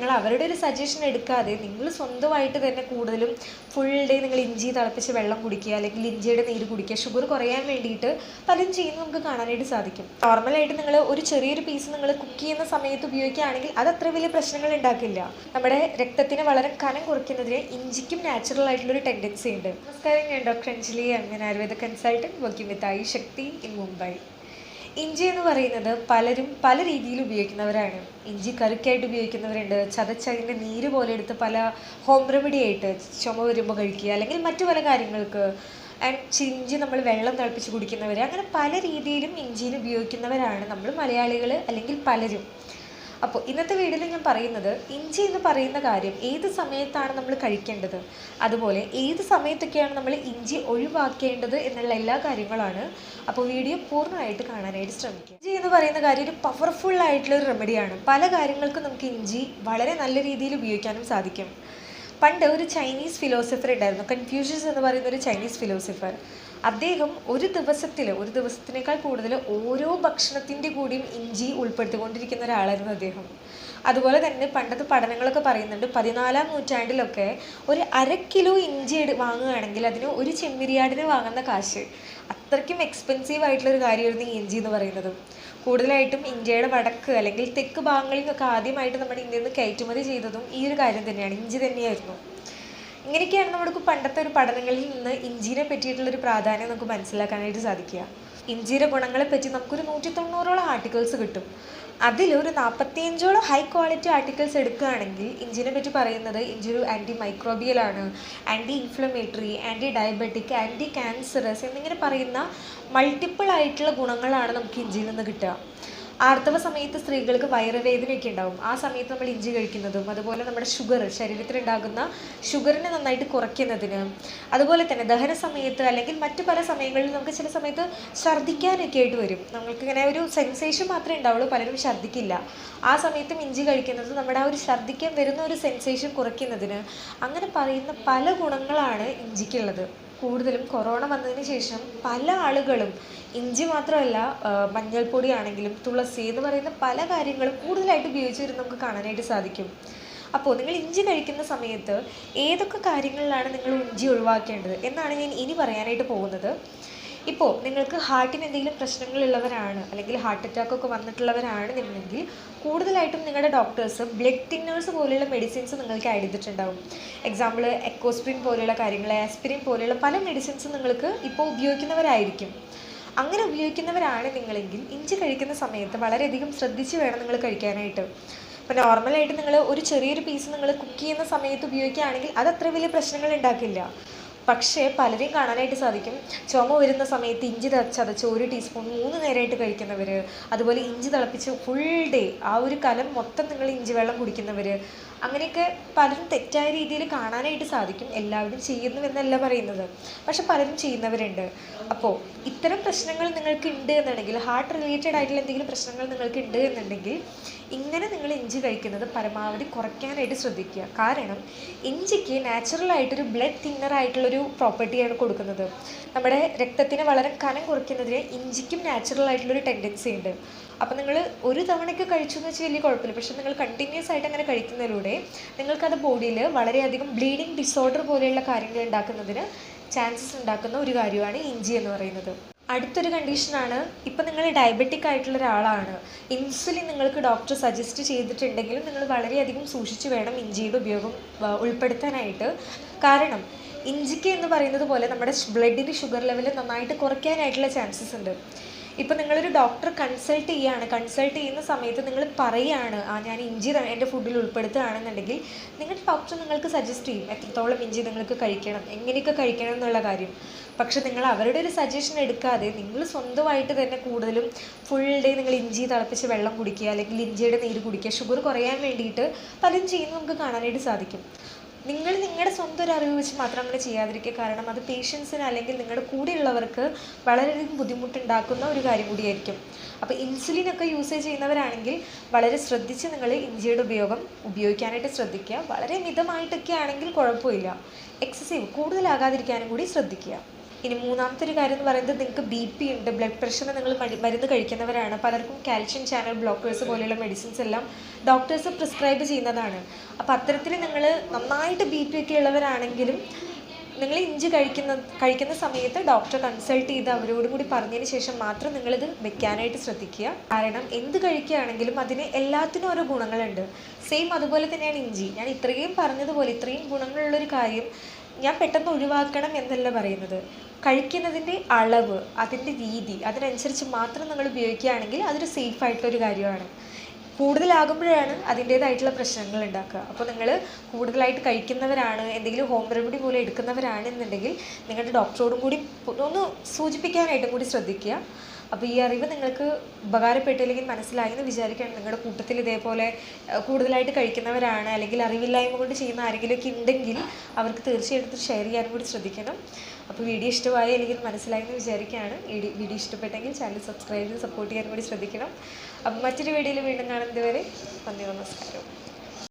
നിങ്ങൾ അവരുടെ ഒരു സജഷൻ എടുക്കാതെ നിങ്ങൾ സ്വന്തമായിട്ട് തന്നെ കൂടുതലും ഫുൾ ഡേ നിങ്ങൾ ഇഞ്ചി തിളപ്പിച്ച് വെള്ളം കുടിക്കുക അല്ലെങ്കിൽ ഇഞ്ചിയുടെ നീര് കുടിക്കുക ഷുഗർ കുറയാൻ വേണ്ടിയിട്ട് പലരും ചെയ്യുന്നത് നമുക്ക് കാണാനായിട്ട് സാധിക്കും. നോർമലായിട്ട് നിങ്ങൾ ഒരു ചെറിയൊരു പീസ് നിങ്ങൾ കുക്ക് ചെയ്യുന്ന സമയത്ത് ഉപയോഗിക്കുകയാണെങ്കിൽ അത് അത്ര വലിയ പ്രശ്നങ്ങൾ ഉണ്ടാക്കില്ല. നമ്മുടെ രക്തത്തിന് വളരെ കനം കുറയ്ക്കുന്നതിന് ഇഞ്ചിക്കും നാച്ചുറൽ ആയിട്ടുള്ളൊരു ടെൻഡൻസി ഉണ്ട്. നമസ്കാരം ഞാൻ ഡോക്ടർ അഞ്ജലി അങ്ങനെ Ayurveda consultant working with I Shakti in Mumbai ഇഞ്ചി എന്ന് പറയുന്നത് പലരും പല രീതിയിൽ ഉപയോഗിക്കുന്നവരാണ്. ഇഞ്ചി കറിക്കായിട്ട് ഉപയോഗിക്കുന്നവരുണ്ട്. ചതച്ചതിന്റെ നീര് പോലെ എടുത്ത് പല ഹോം റെമഡി ആയിട്ട് ചുമ വരുമ്പോൾ കഴിക്കുക അല്ലെങ്കിൽ മറ്റു പല കാര്യങ്ങൾക്ക്. ആൻഡ് ഇഞ്ചി നമ്മൾ വെള്ളം തിളപ്പിച്ച് കുടിക്കുന്നവർ അങ്ങനെ പല രീതിയിലും ഇഞ്ചിയിൽ ഉപയോഗിക്കുന്നവരാണ് നമ്മൾ മലയാളികൾ അല്ലെങ്കിൽ പലരും. അപ്പോൾ ഇന്നത്തെ വീഡിയോയിൽ ഞാൻ പറയുന്നത് ഇഞ്ചി എന്ന് പറയുന്ന കാര്യം ഏത് സമയത്താണ് നമ്മൾ കഴിക്കേണ്ടത്? അതുപോലെ ഏത് സമയത്തൊക്കെയാണ് നമ്മൾ ഇഞ്ചി ഒഴിവാക്കേണ്ടത് എന്നുള്ള എല്ലാ കാര്യങ്ങളാണ് അപ്പോൾ വീഡിയോ പൂർണമായിട്ട് കാണാനായിട്ട് ശ്രമിക്കുക. ഇഞ്ചി എന്ന് പറയുന്ന കാര്യം ഒരു പവർഫുൾ ആയിട്ടുള്ള ഒരു റെമഡിയാണ് പല കാര്യങ്ങൾക്കും നമുക്ക് ഇഞ്ചി വളരെ നല്ല രീതിയിൽ ഉപയോഗിക്കാനും സാധിക്കും. പണ്ട് ഒരു ചൈനീസ് ഫിലോസഫർ ഉണ്ടായിരുന്നു കൺഫ്യൂഷ്യസ് എന്ന് പറയുന്ന ഒരു ചൈനീസ് ഫിലോസഫർ അദ്ദേഹം ഒരു ദിവസത്തിൽ ഒരു ദിവസത്തിനേക്കാൾ കൂടുതൽ ഓരോ ഭക്ഷണത്തിന്റെ കൂടിയും ഇഞ്ചി ഉൾപ്പെടുത്തിക്കൊണ്ടിരിക്കുന്ന ഒരാളായിരുന്നു അദ്ദേഹം. അതുപോലെ തന്നെ പണ്ടത്തെ പഠനങ്ങളൊക്കെ പറയുന്നുണ്ട് പതിനാലാം നൂറ്റാണ്ടിലൊക്കെ ഒരു അര കിലോ ഇഞ്ചി വാങ്ങുകയാണെങ്കിൽ അതിന് ഒരു ചെമ്മിരിയാടിന് വാങ്ങുന്ന കാശ്. അത്രയ്ക്കും എക്സ്പെൻസീവ് ആയിട്ടുള്ളൊരു കാര്യമായിരുന്നു ഈ ഇഞ്ചി എന്ന് പറയുന്നത്. കൂടുതലായിട്ടും ഇന്ത്യയുടെ വടക്ക് അല്ലെങ്കിൽ തെക്ക് ഭാഗങ്ങളിൽ നിന്നൊക്കെ ആദ്യമായിട്ട് നമ്മുടെ ഇന്ത്യയിൽ നിന്ന് കയറ്റുമതി ചെയ്തതും ഈ ഒരു കാര്യം തന്നെയാണ്. ഇഞ്ചി തന്നെയായിരുന്നു. ഇങ്ങനെയൊക്കെയാണ് നമുക്ക് പണ്ടത്തെ ഒരു പഠനങ്ങളിൽ നിന്ന് ഇഞ്ചിനെ പറ്റിയിട്ടുള്ള ഒരു പ്രാധാന്യം നമുക്ക് മനസ്സിലാക്കാനായിട്ട് സാധിക്കുക. ഇഞ്ചിയുടെ ഗുണങ്ങളെ പറ്റി നമുക്കൊരു നൂറ്റി തൊണ്ണൂറോളം ആർട്ടിക്കിൾസ് കിട്ടും അതിലൊരു നാൽപ്പത്തിയഞ്ചോളം ഹൈ ക്വാളിറ്റി ആർട്ടിക്കിൾസ് എടുക്കുകയാണെങ്കിൽ ഇഞ്ചിനെ പറ്റി പറയുന്നത് ഇഞ്ചി ഒരു ആന്റി മൈക്രോബിയൽ ആണ് anti inflammatory anti diabetic anti cancerous എന്നിങ്ങനെ പറയുന്ന മൾട്ടിപ്പിൾ ആയിട്ടുള്ള ഗുണങ്ങളാണ് നമുക്ക് ഇഞ്ചിയിൽ നിന്ന് കിട്ടുക. ആർത്തവ സമയത്ത് സ്ത്രീകൾക്ക് വയറുവേദനയൊക്കെ ഉണ്ടാവും. ആ സമയത്ത് നമ്മൾ ഇഞ്ചി കഴിക്കുന്നതും അതുപോലെ നമ്മുടെ ഷുഗർ ശരീരത്തിലുണ്ടാകുന്ന ഷുഗറിനെ നന്നായിട്ട് കുറയ്ക്കുന്നതിന് അതുപോലെ തന്നെ ദഹന സമയത്ത് അല്ലെങ്കിൽ മറ്റു പല സമയങ്ങളിൽ നമുക്ക് ചില സമയത്ത് ഛർദ്ദിക്കാനൊക്കെ ആയിട്ട് വരും. നമ്മൾക്ക് ഇങ്ങനെ ഒരു സെൻസേഷൻ മാത്രമേ ഉണ്ടാവുള്ളൂ പലരും ഛർദ്ദിക്കില്ല. ആ സമയത്തും ഇഞ്ചി കഴിക്കുന്നത് നമ്മുടെ ആ ഒരു ഛർദ്ദിക്കാൻ വരുന്ന ഒരു സെൻസേഷൻ കുറയ്ക്കുന്നതിന് അങ്ങനെ പറയുന്ന പല ഗുണങ്ങളാണ് ഇഞ്ചിക്കുള്ളത്. കൂടുതലും കൊറോണ വന്നതിന് ശേഷം പല ആളുകളും ഇഞ്ചി മാത്രമല്ല മഞ്ഞൾപ്പൊടി ആണെങ്കിലും തുളസി എന്ന് പറയുന്ന പല കാര്യങ്ങളും കൂടുതലായിട്ട് ഉപയോഗിച്ച് വരുന്നത് നമുക്ക് കാണാനായിട്ട് സാധിക്കും. അപ്പോൾ നിങ്ങൾ ഇഞ്ചി കഴിക്കുന്ന സമയത്ത് ഏതൊക്കെ കാര്യങ്ങളിലാണ് നിങ്ങൾ ഇഞ്ചി ഒഴിവാക്കേണ്ടത് എന്നാണ് ഞാൻ ഇനി പറയാനായിട്ട് പോകുന്നത്. ഇപ്പോൾ നിങ്ങൾക്ക് ഹാർട്ടിന് എന്തെങ്കിലും പ്രശ്നങ്ങളുള്ളവരാണ് അല്ലെങ്കിൽ ഹാർട്ട് അറ്റാക്ക് ഒക്കെ വന്നിട്ടുള്ളവരാണ് നിങ്ങളെങ്കിൽ കൂടുതലായിട്ടും നിങ്ങളുടെ ഡോക്ടേഴ്സ് ബ്ലഡ് തിന്നേഴ്സ് പോലെയുള്ള മെഡിസിൻസ് നിങ്ങൾക്ക് ആഡ് ചെയ്തിട്ടുണ്ടാവും. എക്സാമ്പിൾ എക്കോസ്പ്രിൻ പോലെയുള്ള കാര്യങ്ങൾ ആസ്പിരിൻ പോലെയുള്ള പല മെഡിസിൻസ് നിങ്ങൾക്ക് ഇപ്പോൾ ഉപയോഗിക്കുന്നവരായിരിക്കും. അങ്ങനെ ഉപയോഗിക്കുന്നവരാണ് നിങ്ങളെങ്കിൽ ഇഞ്ചി കഴിക്കുന്ന സമയത്ത് വളരെയധികം ശ്രദ്ധിച്ച് വേണം നിങ്ങൾ കഴിക്കാനായിട്ട്. ഇപ്പോൾ നോർമലായിട്ട് നിങ്ങൾ ഒരു ചെറിയൊരു പീസ് നിങ്ങൾ കുക്ക് ചെയ്യുന്ന സമയത്ത് ഉപയോഗിക്കുകയാണെങ്കിൽ അത് അത്ര വലിയ പ്രശ്നങ്ങൾ ഉണ്ടാക്കില്ല. പക്ഷേ പലരെയും കാണാനായിട്ട് സാധിക്കും. ചുമ വരുന്ന സമയത്ത് ഇഞ്ചി ചതച്ച് ഒരു ടീസ്പൂൺ മൂന്ന് നേരമായിട്ട് കഴിക്കുന്നവർ അതുപോലെ ഇഞ്ചി തിളപ്പിച്ച് ഫുൾ ഡേ ആ ഒരു കലം മൊത്തം നിങ്ങൾ ഇഞ്ചി വെള്ളം കുടിക്കുന്നവർ അങ്ങനെയൊക്കെ പലരും തെറ്റായ രീതിയിൽ കാണാനായിട്ട് സാധിക്കും. എല്ലാവരും ചെയ്യുന്നുവെന്നല്ല പറയുന്നത്. പക്ഷെ പലരും ചെയ്യുന്നവരുണ്ട്. അപ്പോൾ ഇത്തരം പ്രശ്നങ്ങൾ നിങ്ങൾക്ക് ഉണ്ട് എന്നുണ്ടെങ്കിൽ ഹാർട്ട് റിലേറ്റഡ് ആയിട്ടുള്ള എന്തെങ്കിലും പ്രശ്നങ്ങൾ നിങ്ങൾക്ക് ഉണ്ട് എന്നുണ്ടെങ്കിൽ ഇങ്ങനെ നിങ്ങൾ ഇഞ്ചി കഴിക്കുന്നത് പരമാവധി കുറയ്ക്കാനായിട്ട് ശ്രദ്ധിക്കുക. കാരണം ഇഞ്ചിക്ക് നാച്ചുറൽ ആയിട്ടൊരു ബ്ലഡ് തിന്നർ ആയിട്ടുള്ളൊരു പ്രോപ്പർട്ടിയാണ് കൊടുക്കുന്നത്. നമ്മുടെ രക്തത്തിന് വളരെ കനം കുറയ്ക്കുന്നതിന് ഇഞ്ചിക്കും നാച്ചുറൽ ആയിട്ടുള്ളൊരു ടെൻഡൻസി ഉണ്ട്. അപ്പോൾ നിങ്ങൾ ഒരു തവണയ്ക്ക് കഴിച്ചു എന്ന് വെച്ചാൽ വലിയ കുഴപ്പമില്ല. പക്ഷേ നിങ്ങൾ കണ്ടിന്യൂസ് ആയിട്ട് അങ്ങനെ കഴിക്കുന്നതിലൂടെ നിങ്ങൾക്കത് ബോഡിയിൽ വളരെയധികം ബ്ലീഡിങ് ഡിസോർഡർ പോലെയുള്ള കാര്യങ്ങൾ ഉണ്ടാക്കുന്നതിന് ചാൻസസ് ഉണ്ടാക്കുന്ന ഒരു കാര്യമാണ് ഇഞ്ചി എന്ന് പറയുന്നത്. അടുത്തൊരു കണ്ടീഷനാണ് ഇപ്പം നിങ്ങൾ ഡയബറ്റിക് ആയിട്ടുള്ള ഒരാളാണ്. ഇൻസുലിൻ നിങ്ങൾക്ക് ഡോക്ടർ സജസ്റ്റ് ചെയ്തിട്ടുണ്ടെങ്കിലും നിങ്ങൾ വളരെയധികം സൂക്ഷിച്ച് വേണം ഇഞ്ചിയുടെ ഉപയോഗം ഉൾപ്പെടുത്താനായിട്ട്. കാരണം ഇഞ്ചിക്ക് എന്ന് പറയുന്നത് പോലെ നമ്മുടെ ബ്ലഡിന്റെ ഷുഗർ ലെവൽ നന്നായിട്ട് കുറയ്ക്കാനായിട്ടുള്ള ചാൻസസ് ഉണ്ട്. ഇപ്പം നിങ്ങളൊരു ഡോക്ടർ കൺസൾട്ട് ചെയ്യുകയാണ് കൺസൾട്ട് ചെയ്യുന്ന സമയത്ത് നിങ്ങൾ പറയുകയാണ് ആ ഞാൻ ഇഞ്ചി എന്റെ ഫുഡിൽ ഉൾപ്പെടുത്തുകയാണെന്നുണ്ടെങ്കിൽ നിങ്ങളുടെ ഡോക്ടർ നിങ്ങൾക്ക് സജസ്റ്റ് ചെയ്യും എത്രത്തോളം ഇഞ്ചി നിങ്ങൾക്ക് കഴിക്കണം എങ്ങനെയൊക്കെ കഴിക്കണം എന്നുള്ള കാര്യം. പക്ഷെ നിങ്ങൾ അവരുടെ ഒരു സജഷൻ എടുക്കാതെ നിങ്ങൾ സ്വന്തമായിട്ട് തന്നെ കൂടുതലും ഫുൾ ഡേ നിങ്ങൾ ഇഞ്ചി തിളപ്പിച്ച് വെള്ളം കുടിക്കുക അല്ലെങ്കിൽ ഇഞ്ചിയുടെ നീര് കുടിക്കുക ഷുഗർ കുറയാൻ വേണ്ടിയിട്ട് പലരും ചെയ്യുന്നത് നമുക്ക് കാണാനായിട്ട് സാധിക്കും. നിങ്ങൾ നിങ്ങളുടെ സ്വന്തം ഒരു അറിവ് വെച്ച് മാത്രം അങ്ങനെ ചെയ്യാതിരിക്കുക. കാരണം അത് പേഷ്യൻസിന് അല്ലെങ്കിൽ നിങ്ങളുടെ കൂടെയുള്ളവർക്ക് വളരെയധികം ബുദ്ധിമുട്ടുണ്ടാക്കുന്ന ഒരു കാര്യം കൂടിയായിരിക്കും. അപ്പോൾ ഇൻസുലിൻ ഒക്കെ യൂസ് ചെയ്യുന്നവരാണെങ്കിൽ വളരെ ശ്രദ്ധിച്ച് നിങ്ങൾ ഇഞ്ചിയുടെ ഉപയോഗം ഉപയോഗിക്കാനായിട്ട് ശ്രദ്ധിക്കുക. വളരെ മിതമായിട്ടൊക്കെ ആണെങ്കിൽ കുഴപ്പമില്ല. എക്സസീവ് കൂടുതലാകാതിരിക്കാനും കൂടി ശ്രദ്ധിക്കുക. ഇനി മൂന്നാമത്തെ ഒരു കാര്യം എന്ന് പറയുന്നത് നിങ്ങൾക്ക് ബി പി ഉണ്ട് ബ്ലഡ് പ്രഷറിന് നിങ്ങൾ മരുന്ന് കഴിക്കുന്നവരാണ്. പലർക്കും കാൽഷ്യം ചാനൽ ബ്ലോക്കേഴ്സ് പോലെയുള്ള മെഡിസിൻസ് എല്ലാം ഡോക്ടേഴ്സ് പ്രിസ്ക്രൈബ് ചെയ്യുന്നതാണ്. അപ്പോൾ അത്തരത്തിൽ നിങ്ങൾ നന്നായിട്ട് ബി പി ഒക്കെ ഉള്ളവരാണെങ്കിലും നിങ്ങൾ ഇഞ്ചി കഴിക്കുന്ന കഴിക്കുന്ന സമയത്ത് ഡോക്ടറെ കൺസൾട്ട് ചെയ്ത് അവരോടും കൂടി പറഞ്ഞതിന് ശേഷം മാത്രം നിങ്ങളിത് വെക്കാനായിട്ട് ശ്രദ്ധിക്കുക. കാരണം എന്ത് കഴിക്കുകയാണെങ്കിലും അതിന് എല്ലാത്തിനും ഓരോ ഗുണങ്ങളുണ്ട്. സെയിം അതുപോലെ തന്നെയാണ് ഇഞ്ചി. ഞാൻ ഇത്രയും പറഞ്ഞതുപോലെ ഇത്രയും ഗുണങ്ങളുള്ളൊരു കാര്യം ഞാൻ പെട്ടെന്ന് ഒഴിവാക്കണം എന്നല്ല പറയുന്നത്. കഴിക്കുന്നതിന്റെ അളവ് അതിന്റെ രീതി അതിനനുസരിച്ച് മാത്രം നിങ്ങൾ ഉപയോഗിക്കുകയാണെങ്കിൽ അതൊരു സേഫ് ആയിട്ടുള്ളൊരു കാര്യമാണ്. കൂടുതലാകുമ്പോഴാണ് അതിന്റേതായിട്ടുള്ള പ്രശ്നങ്ങൾ ഉണ്ടാക്കുക. അപ്പോൾ നിങ്ങൾ കൂടുതലായിട്ട് കഴിക്കുന്നവരാണ് എന്തെങ്കിലും ഹോം റെമഡി പോലെ എടുക്കുന്നവരാണെന്നുണ്ടെങ്കിൽ നിങ്ങളുടെ ഡോക്ടറോടും കൂടി ഒന്ന് സൂചിപ്പിക്കാനായിട്ടും കൂടി ശ്രദ്ധിക്കുക. അപ്പോൾ ഈ അറിവ് നിങ്ങൾക്ക് ഉപകാരപ്പെട്ടില്ലെങ്കിൽ മനസ്സിലായി എന്ന് വിചാരിക്കുകയാണ്. നിങ്ങളുടെ കൂട്ടത്തിൽ ഇതേപോലെ കൂടുതലായിട്ട് കഴിക്കുന്നവരാണ് അല്ലെങ്കിൽ അറിവില്ലായ്മ കൊണ്ട് ചെയ്യുന്ന ആരെങ്കിലുമൊക്കെ ഉണ്ടെങ്കിൽ അവർക്ക് തീർച്ചയായിട്ടും ഷെയർ ചെയ്യാൻ കൂടി ശ്രദ്ധിക്കണം. അപ്പോൾ വീഡിയോ ഇഷ്ടമായി അല്ലെങ്കിൽ മനസ്സിലായി എന്ന് വിചാരിക്കുകയാണ് വീഡിയോ ഇഷ്ടപ്പെട്ടെങ്കിൽ ചാനൽ സബ്സ്ക്രൈബ് ചെയ്ത് സപ്പോർട്ട് ചെയ്യാൻ കൂടി ശ്രദ്ധിക്കണം. അപ്പോൾ മറ്റൊരു വീഡിയോയിൽ വീണ്ടും കാണുന്നത് വരെ നന്ദി നമസ്കാരം.